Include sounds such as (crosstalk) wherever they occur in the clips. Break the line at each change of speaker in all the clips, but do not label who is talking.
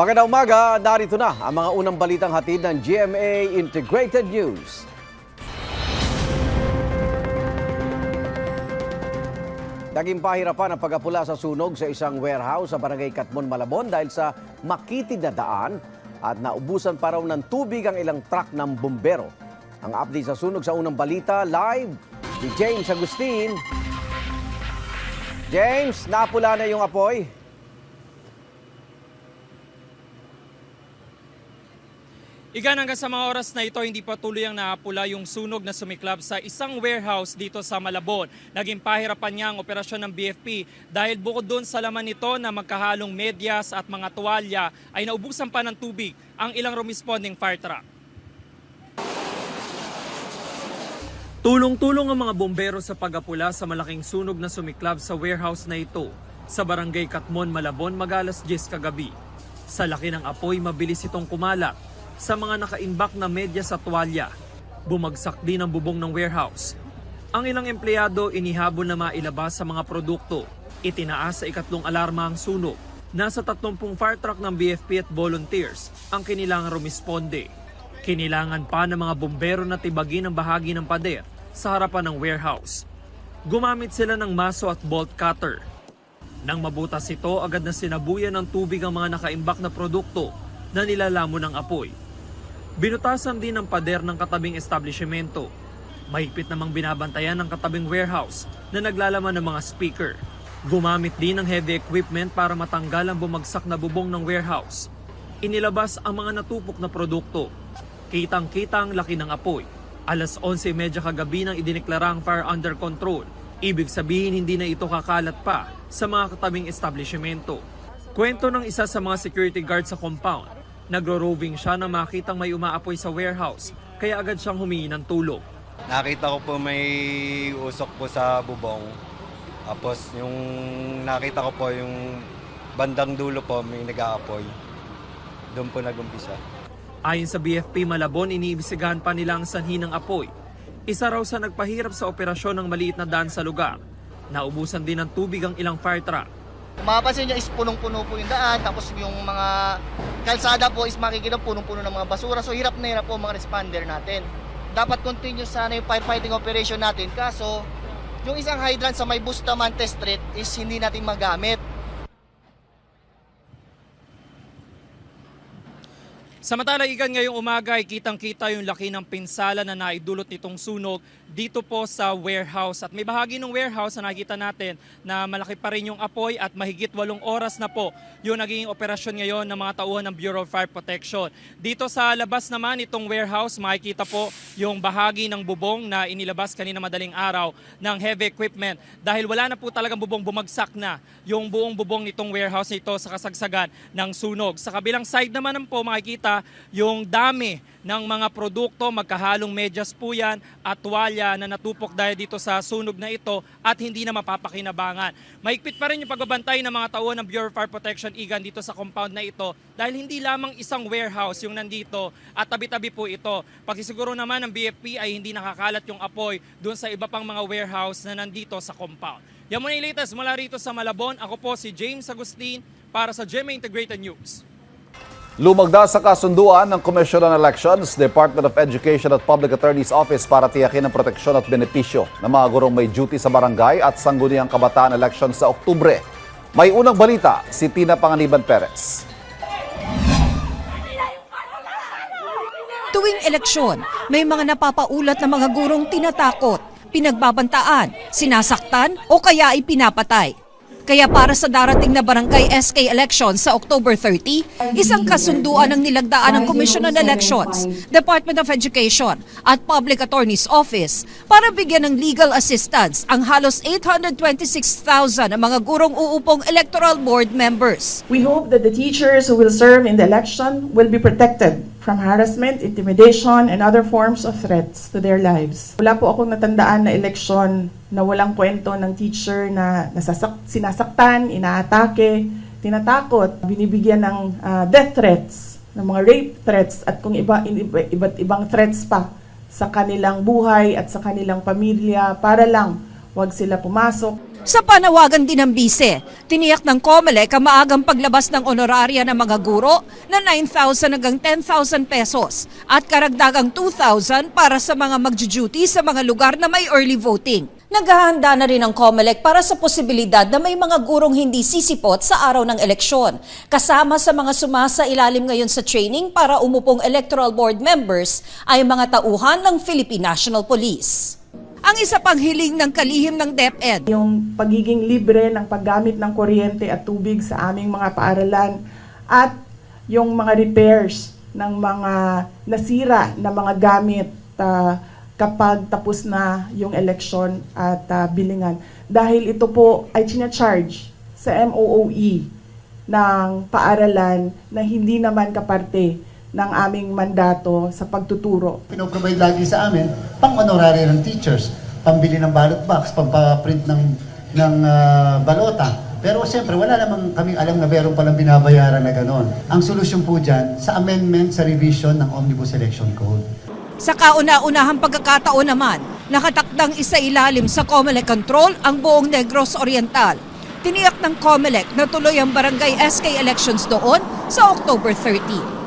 Magandang umaga, narito na ang mga unang balitang hatid ng GMA Integrated News. Naging pahirapan ang pagkapula sa sunog sa isang warehouse sa barangay Katmon, Malabon dahil sa makitid na daan at naubusan pa raw ng tubig ang ilang truck ng bumbero. Ang update sa sunog sa unang balita, live ni James Agustin. James, napula na yung apoy.
Igan hanggang sa mga oras na ito, hindi pa tuloy ang naapula yung sunog na sumiklab sa isang warehouse dito sa Malabon. Naging pahirapan niya ang operasyon ng BFP dahil bukod doon sa laman nito na magkahalong medyas at mga tuwalya ay naubusan pa ng tubig ang ilang responding fire truck. Tulong-tulong ang mga bombero sa pagapula sa malaking sunog na sumiklab sa warehouse na ito sa barangay Katmon, Malabon, magalas 10 kagabi. Sa laki ng apoy, mabilis itong kumalat sa mga nakaimbak na medyas at tuwalya. Bumagsak din ang bubong ng warehouse. Ang ilang empleyado inihabol na mailabas sa mga produkto. Itinaas sa ikatlong alarma ang sunog. Nasa 30 fire truck ng BFP at volunteers ang kinilangan rumisponde. Kinilangan pa ng mga bombero na tibagin ang bahagi ng pader sa harapan ng warehouse. Gumamit sila ng maso at bolt cutter. Nang mabutas ito, agad na sinabuyan ng tubig ang mga nakaimbak na produkto na nilalamon ng apoy. Binutasan din ang pader ng katabing establishmento. Mahigpit namang binabantayan ng katabing warehouse na naglalaman ng mga speaker. Gumamit din ng heavy equipment para matanggal ang bumagsak na bubong ng warehouse. Inilabas ang mga natupok na produkto. Kitang-kita ang laki ng apoy. Alas 11.30 kagabi nang idineklara ang fire under control. Ibig sabihin hindi na ito kakalat pa sa mga katabing establishmento. Kwento ng isa sa mga security guard sa compound, nagro-roving siya na makitang may umaapoy sa warehouse kaya agad siyang humingi ng tulong.
Nakita ko po may usok po sa bubong. Tapos yung nakita ko po yung bandang dulo po may nag-aapoy. Doon po nag-umpisa.
Ayon sa BFP Malabon, iniimbisigahan pa nila ang sanhi ng apoy. Isa raw sa nagpahirap sa operasyon ng maliit na daan sa lugar. Naubusan din ng tubig ang ilang fire truck.
Mapapansin nyo is punong-puno po yung daan, tapos yung mga kalsada po is makikita punong-puno ng mga basura. So hirap na hirap po mga responder natin. Dapat continue sana yung firefighting operation natin. Kaso, yung isang hydrant sa may Bustamante Street is hindi natin magamit.
Samantala, igan ngayong umaga ay kitang-kita yung laki ng pinsala na naidulot nitong sunog dito po sa warehouse. At may bahagi ng warehouse na nakita natin na malaki pa rin yung apoy at mahigit walong oras na po yung naging operasyon ngayon ng mga tauhan ng Bureau of Fire Protection. Dito sa labas naman itong warehouse, makikita po yung bahagi ng bubong na inilabas kanina madaling araw ng heavy equipment dahil wala na po talagang bubong bumagsak na yung buong bubong nitong warehouse nito sa kasagsagan ng sunog. Sa kabilang side naman po makikita yung dami ng mga produkto, magkahalong medyas po yan at tuwalya na natupok dahil dito sa sunog na ito at hindi na mapapakinabangan. Mahigpit pa rin yung pagbabantay ng mga tauhan ng Bureau of Fire Protection IGAN dito sa compound na ito dahil hindi lamang isang warehouse yung nandito at tabi-tabi po ito. Pagsisiguro naman ng BFP ay hindi nakakalat yung apoy doon sa iba pang mga warehouse na nandito sa compound. Yan muna yung latest mula rito sa Malabon. Ako po si James Agustin para sa GMA Integrated News.
Lumagda sa kasunduan ng Commission on Elections, Department of Education at Public Attorney's Office para tiyakin ang proteksyon at benepisyo ng mga gurong may duty sa barangay at sangguniang kabataan election sa Oktubre. May unang balita si Tina Panganiban Perez.
Tuwing eleksyon, may mga napapaulat na mga gurong tinatakot, pinagbabantaan, sinasaktan o kaya ay pinapatay. Kaya para sa darating na barangay SK election sa October 30, isang kasunduan ang nilagdaan ng Commission on Elections, Department of Education at Public Attorney's Office para bigyan ng legal assistance ang halos 826,000 na mga gurong uupong electoral board members.
We hope that the teachers who will serve in the election will be protected from harassment, intimidation, and other forms of threats to their lives. Wala po akong natandaan na eleksyon na walang kwento ng teacher na nasasak sinasaktan, inaatake, tinatakot, binibigyan ng ah, death threats, ng mga rape threats, at kung iba, iba, iba't ibang threats pa sa kanilang buhay at sa kanilang pamilya para lang wag sila pumasok
Sa panawagan din ng bise, tiniyak ng COMELEC ang maagang paglabas ng honoraria ng mga guro na 9,000 hanggang 10,000 pesos at karagdagang 2,000 para sa mga magjuduty sa mga lugar na may early voting. Naghahanda na rin ang COMELEC para sa posibilidad na may mga gurong hindi sisipot sa araw ng eleksyon. Kasama sa mga sumasa ilalim ngayon sa training para umupong electoral board members ay mga tauhan ng Philippine National Police. Ang isa pang hiling ng kalihim ng DepEd
Yung pagiging libre ng paggamit ng kuryente at tubig sa aming mga paaralan at yung mga repairs ng mga nasira na mga gamit ah, kapag tapos na yung election at ah, bilingan. Dahil ito po ay charge sa MOOE ng paaralan na hindi naman kaparte ng aming mandato sa pagtuturo.
Pinoprovide lagi sa amin pang honorary ng teachers, pambili ng ballot box, pampaprint ng ng ah, balota. Pero siyempre, wala namang kaming alam na meron palang binabayaran na ganon. Ang solusyon po dyan, sa amendment sa revision ng Omnibus Election Code.
Sa kauna-unahang pagkakataon naman, nakatakdang isa ilalim sa COMELEC control ang buong Negros Oriental. Tiniyak ng COMELEC na tuloy ang barangay SK elections doon sa October 30.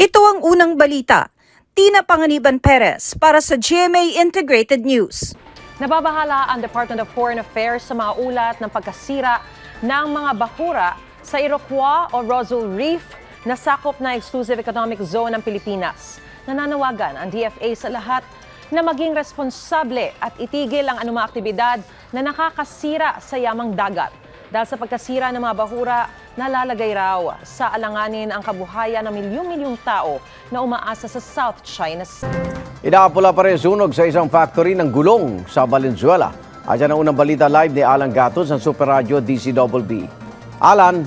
Ito ang unang balita. Tina Panganiban Perez para sa GMA Integrated News.
Nababahala ang Department of Foreign Affairs sa mga ulat ng pagkasira ng mga bahura sa Iroquois o Rosal Reef na sakop na exclusive economic zone ng Pilipinas. Nananawagan ang DFA sa lahat na maging responsable at itigil ang anumang aktibidad na nakakasira sa yamang dagat. Dahil sa pagkasira ng mga bahura, nalalagay raw sa alanganin ang kabuhayan ng milyong-milyong tao na umaasa sa South China Sea.
Inaapula pa rin sunog sa isang factory ng gulong sa Valenzuela. At yan ang unang balita live ni Alan Gatos ng Super Radio DCWB. Alan,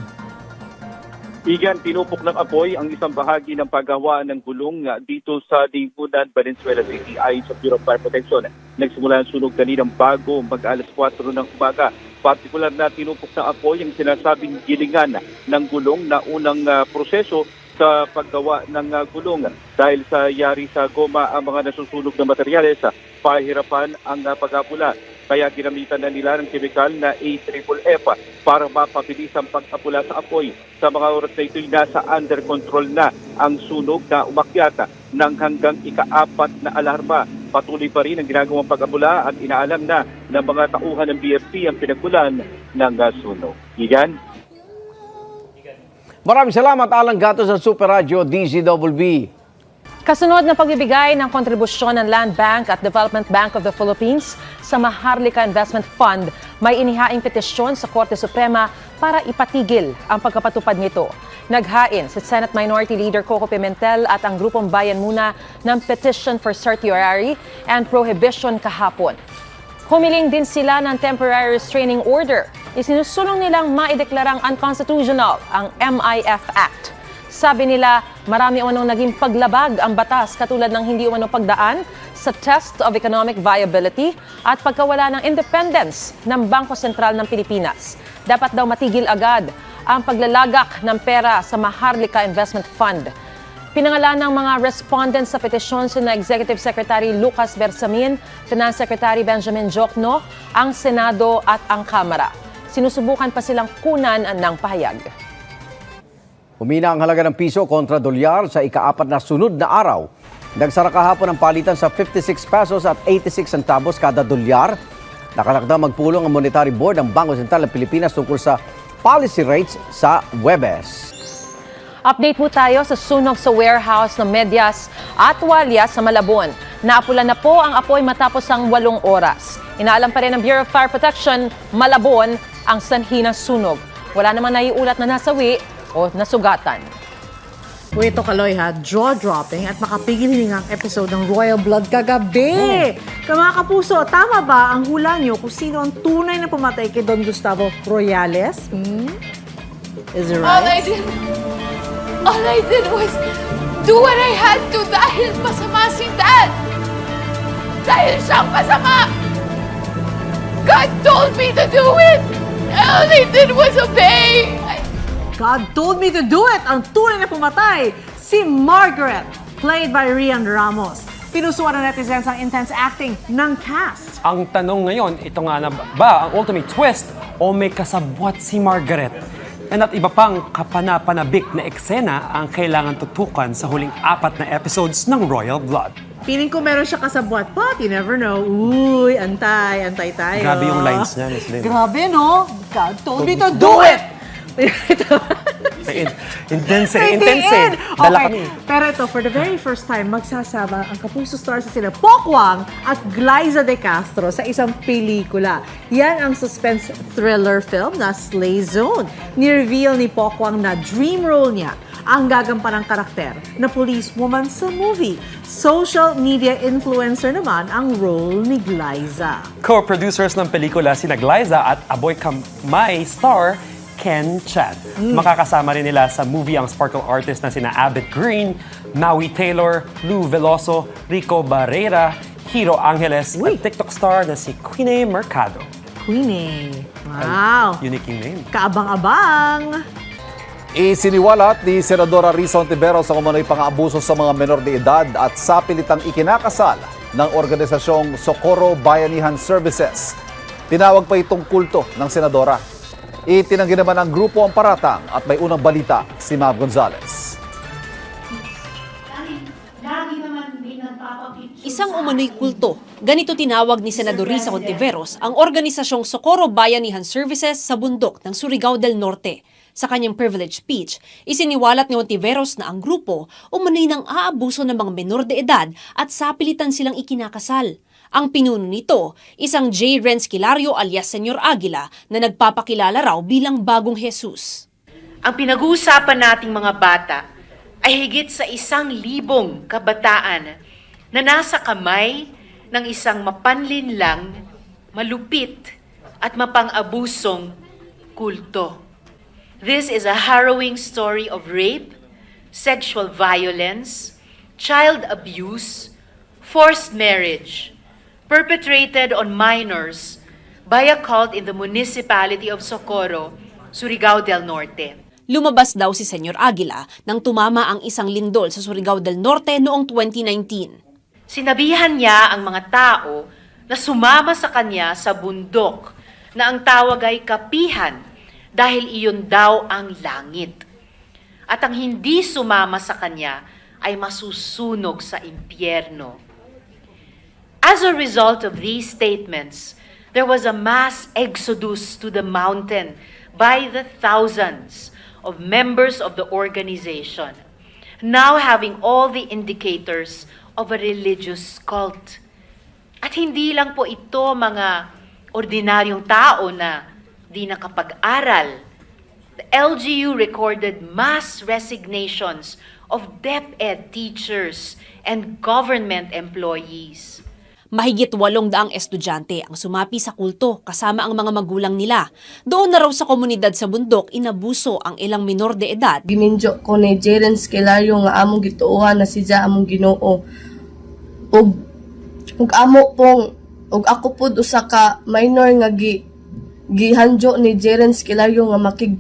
Igan, tinupok ng apoy ang isang bahagi ng paggawa ng gulong ah, dito sa Dingunan, Valenzuela City ayon sa Bureau of Fire Protection. Nagsimula ang sunog kaninang bago mag alas 4 ng umaga. Partikular na tinupok ng apoy ang sinasabing gilingan ng gulong na unang ah, proseso sa paggawa ng ah, gulong. Dahil sa yari sa goma ang mga nasusunog na materyales, ah, pahirapan ang ah, pag-apula. Kaya ginamitan na nila ng chemical na AFFF para mapabilis ang pag-apula sa apoy. Sa mga oras na ito'y nasa under control na ang sunog na umakyat ng hanggang ika-apat na alarma. Patuloy pa rin ang ginagawang pag-apula at inaalam na ng mga tauhan ng BFP ang pinagmulan ng sunog. Igan?
Maraming salamat Alan Gatos ng Super Radio DCWB.
Kasunod na pagbibigay ng kontribusyon ng Land Bank at Development Bank of the Philippines sa Maharlika Investment Fund, may inihaing petisyon sa Korte Suprema para ipatigil ang pagkapatupad nito. Naghain si Senate Minority Leader Coco Pimentel at ang Grupong Bayan Muna ng petition for certiorari and prohibition kahapon. Humiling din sila ng temporary restraining order. Isinusulong nilang maideklarang unconstitutional ang MIF Act. Sabi nila, marami umanong naging paglabag ang batas katulad ng hindi umanong pagdaan sa test of economic viability at pagkawala ng independence ng Bangko Sentral ng Pilipinas. Dapat daw matigil agad ang paglalagak ng pera sa Maharlika Investment Fund. Pinangalan ng mga respondents sa petisyon sina Executive Secretary Lucas Bersamin, Finance Secretary Benjamin Jokno, ang Senado at ang Kamara. Sinusubukan pa silang kunan ng pahayag.
Humina ang halaga ng piso kontra dolyar sa ikaapat na sunod na araw. Nagsara kahapon ang palitan sa 56 pesos at 86 centavos kada dolyar. Nakatakda magpulong ang Monetary Board ng Bangko Sentral ng Pilipinas tungkol sa policy rates sa Webes.
Update po tayo sa sunog sa warehouse ng medyas at walya sa Malabon. Naapula na po ang apoy matapos ang walong oras. Inaalam pa rin ng Bureau of Fire Protection, Malabon, ang sanhi ng sunog. Wala namang naiulat na nasawi o nasugatan.
O ito Kaloy ha, jaw-dropping at makapigil hiningang episode ng Royal Blood kagabi. Ka mga kapuso, tama ba ang hula nyo kung sino ang tunay na pumatay kay Don Gustavo Royales? Hmm? Is it
All I
right?
did, all I did was do what I had to dahil masama si Dad. Dahil siyang masama. God told me to do it. All I did was obey.
God told me to do it! Ang tunay na pumatay, si Margaret, played by Rian Ramos. Pinusuan ng netizens ang intense acting ng cast.
Ang tanong ngayon, ito nga na ba ang ultimate twist o may kasabwat si Margaret? And at iba pang kapanapanabik na eksena ang kailangan tutukan sa huling apat na episodes ng Royal Blood.
Feeling ko meron siya kasabwat, but you never know. Uy, antay, antay tayo.
Grabe yung lines niya, Miss Lynn.
Grabe, no? God told me to do it! (laughs)
In- intense, intense.
tiin.
eh. Dala
okay.
kami.
Pero ito, for the very first time, magsasama ang Kapuso Stars na sina Pokwang at Glyza De Castro sa isang pelikula. Yan ang suspense thriller film na Slay Zone. Ni-reveal ni Pokwang na dream role niya ang gagampanang karakter na police woman sa movie. Social media influencer naman ang role ni Glyza.
Co-producers ng pelikula sina Glyza at Aboy Kamay star Ken Chan. Makakasama rin nila sa movie ang sparkle artist na sina Abbott Green, Maui Taylor, Lou Veloso, Rico Barrera, Hiro Angeles,
Uy.
at TikTok star na si Queenie Mercado.
Queenie. Wow.
Unique yung name.
Kaabang-abang.
Isiniwalat ni Senadora Risa Ontiveros ang umano'y pang-aabuso sa mga menor de edad at sapilitang ikinakasal ng organisasyong Socorro Bayanihan Services. Tinawag pa itong kulto ng Senadora. Itinanggi naman ng grupo ang paratang at may unang balita si Mav Gonzalez.
Isang umano'y kulto. Ganito tinawag ni Senador Risa Contiveros ang organisasyong Socorro Bayanihan Services sa bundok ng Surigao del Norte. Sa kanyang privilege speech, isiniwalat ni Ontiveros na ang grupo umano'y nang aabuso ng mga menor de edad at sapilitan silang ikinakasal. Ang pinuno nito, isang J. Renz Kilario alias Senyor Aguila na nagpapakilala raw bilang bagong Jesus.
Ang pinag-uusapan nating mga bata ay higit sa isang libong kabataan na nasa kamay ng isang mapanlinlang, malupit at mapang-abusong kulto. This is a harrowing story of rape, sexual violence, child abuse, forced marriage, perpetrated on minors by a cult in the municipality of Socorro, Surigao del Norte.
Lumabas daw si Senyor Aguila nang tumama ang isang lindol sa Surigao del Norte noong 2019.
Sinabihan niya ang mga tao na sumama sa kanya sa bundok na ang tawag ay kapihan dahil iyon daw ang langit. At ang hindi sumama sa kanya ay masusunog sa impyerno. As a result of these statements, there was a mass exodus to the mountain by the thousands of members of the organization, now having all the indicators of a religious cult. At hindi lang po ito mga ordinaryong tao na di nakapag-aral. The LGU recorded mass resignations of DepEd teachers and government employees.
Mahigit walong daang estudyante ang sumapi sa kulto kasama ang mga magulang nila. Doon na raw sa komunidad sa bundok inabuso ang ilang minor de edad.
Gininjo ko ni Jeren Skelario nga among gituuhan na si Ja among Ginoo. Ug ug amo pong ug ako pud usa ka minor nga gi gihanjo ni Jeren Skelario nga makig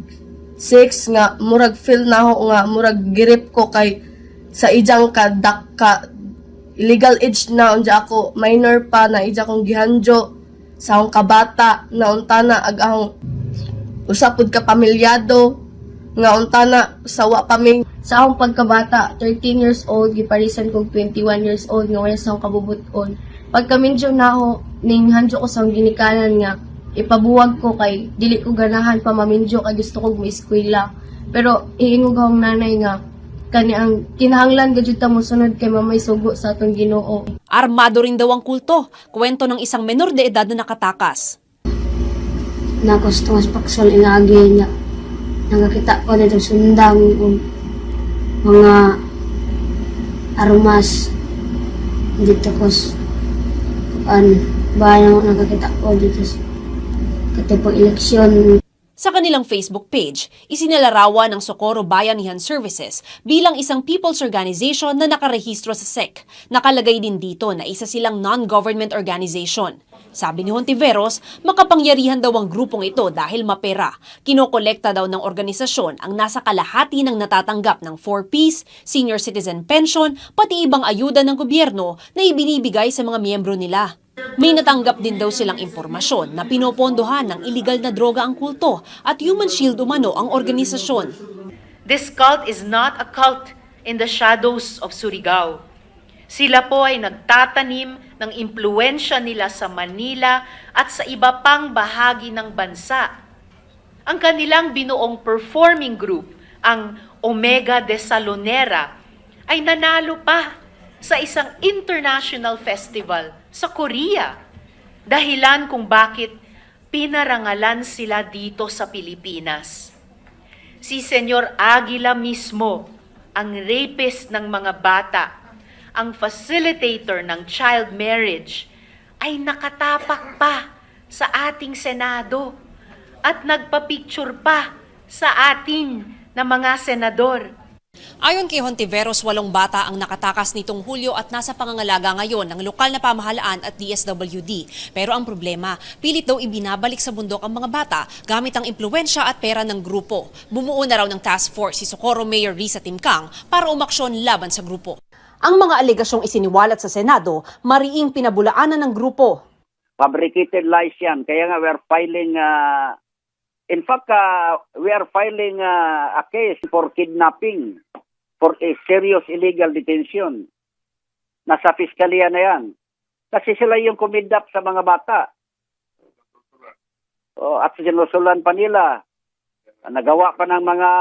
sex nga murag feel na ako nga murag girip ko kay sa ijang ka ka illegal age na unja ako minor pa na ija kong gihanjo sa akong kabata na unta na ag akong usapod ka pamilyado nga unta na sawa pa mi sa akong pagkabata 13 years old giparisan kog 21 years old nga wala sa akong kabubuton. Pagka minjo na ako ning hanjo ko sa akong ginikanan nga ipabuwag ko kay dili ko ganahan pa maminjo kay gusto kog maeskwela pero iingog akong nanay nga kani ang kinahanglan gajud ta mo sunod kay mamay sugo sa atong Ginoo
Armado rin daw ang kulto, kwento ng isang menor de edad na nakatakas.
na gusto mas paksol ingagi niya. Nakakita ko nito sundang um, mga aromas dito ko an bayan nakakita ko dito sa katipang eleksyon
Sa kanilang Facebook page, isinalarawan ng Socorro Bayanihan Services bilang isang people's organization na nakarehistro sa SEC. Nakalagay din dito na isa silang non-government organization. Sabi ni Hontiveros, makapangyarihan daw ang grupong ito dahil mapera. Kinokolekta daw ng organisasyon ang nasa kalahati ng natatanggap ng 4Ps, senior citizen pension, pati ibang ayuda ng gobyerno na ibinibigay sa mga miyembro nila. May natanggap din daw silang impormasyon na pinopondohan ng iligal na droga ang kulto at Human Shield umano ang organisasyon.
This cult is not a cult in the shadows of Surigao. Sila po ay nagtatanim ng impluensya nila sa Manila at sa iba pang bahagi ng bansa. Ang kanilang binuong performing group, ang Omega de Salonera, ay nanalo pa sa isang international festival sa Korea. Dahilan kung bakit pinarangalan sila dito sa Pilipinas. Si Senyor Aguila mismo, ang rapist ng mga bata, ang facilitator ng child marriage, ay nakatapak pa sa ating Senado at nagpa-picture pa sa atin na mga senador.
Ayon kay Hontiveros, walong bata ang nakatakas nitong Hulyo at nasa pangangalaga ngayon ng lokal na pamahalaan at DSWD. Pero ang problema, pilit daw ibinabalik sa bundok ang mga bata gamit ang impluensya at pera ng grupo. Bumuo na raw ng task force si Socorro Mayor Risa Timkang para umaksyon laban sa grupo. Ang mga alegasyong isiniwalat sa Senado, mariing pinabulaanan ng grupo.
fabricated lies yan. Kaya nga we're filing, uh, in fact, uh, we are filing uh, a case for kidnapping for a serious illegal detention. Nasa piskalya na yan. Kasi sila yung kumidap sa mga bata. Oh, at sinusulan pa nila. Nagawa pa ng mga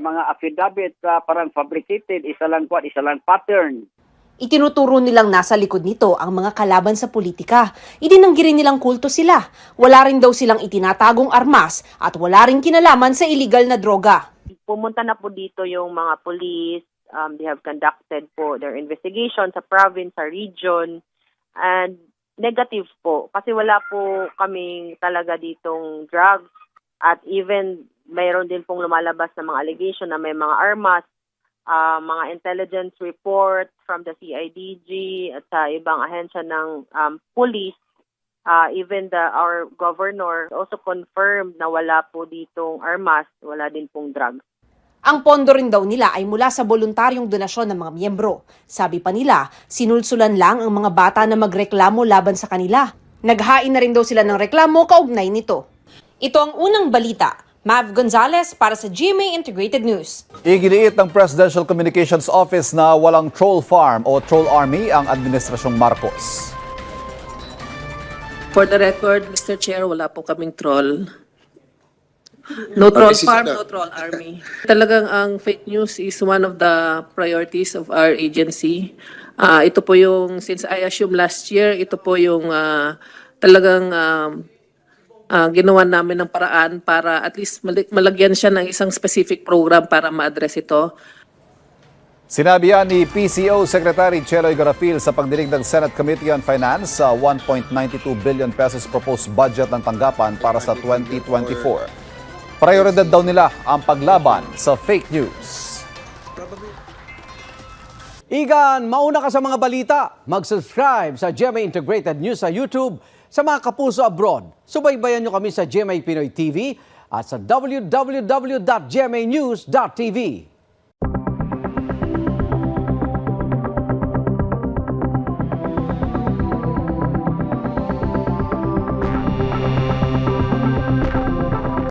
mga affidavit uh, parang fabricated, isa lang kwat, isa lang pattern.
Itinuturo nilang nasa likod nito ang mga kalaban sa politika. Idinanggi rin nilang kulto sila. Wala rin daw silang itinatagong armas at wala rin kinalaman sa illegal na droga.
Pumunta na po dito yung mga police. Um, they have conducted po their investigation sa province, sa region. And negative po. Kasi wala po kaming talaga ditong drugs. At even mayroon din pong lumalabas na mga allegation na may mga armas, ah, mga intelligence report from the CIDG at sa ibang ahensya ng um, police. Ah, even the our governor also confirmed na wala po ditong armas, wala din pong drugs.
Ang pondo rin daw nila ay mula sa voluntaryong donasyon ng mga miyembro. Sabi pa nila, sinulsulan lang ang mga bata na magreklamo laban sa kanila. Naghain na rin daw sila ng reklamo kaugnay nito. Ito ang unang balita. Mav Gonzalez para sa GMA Integrated News.
Iginiit ng Presidential Communications Office na walang troll farm o troll army ang Administrasyong Marcos.
For the record, Mr. Chair, wala po kaming troll. No troll farm, no troll army. Talagang ang fake news is one of the priorities of our agency. Ah, ito po yung, since I assume last year, ito po yung ah, talagang um, ah, ginawa namin ng paraan para at least mali- malagyan siya ng isang specific program para ma-address ito.
Sinabi yan ni PCO Secretary Cheloy Garafil sa pagdinig ng Senate Committee on Finance sa 1.92 billion pesos proposed budget ng tanggapan para sa 2024. Prioridad daw nila ang paglaban sa fake news.
Igan, mauna ka sa mga balita. Mag-subscribe sa GMA Integrated News sa YouTube. Sa mga kapuso abroad, subaybayan nyo kami sa GMA Pinoy TV at sa www.gmanews.tv.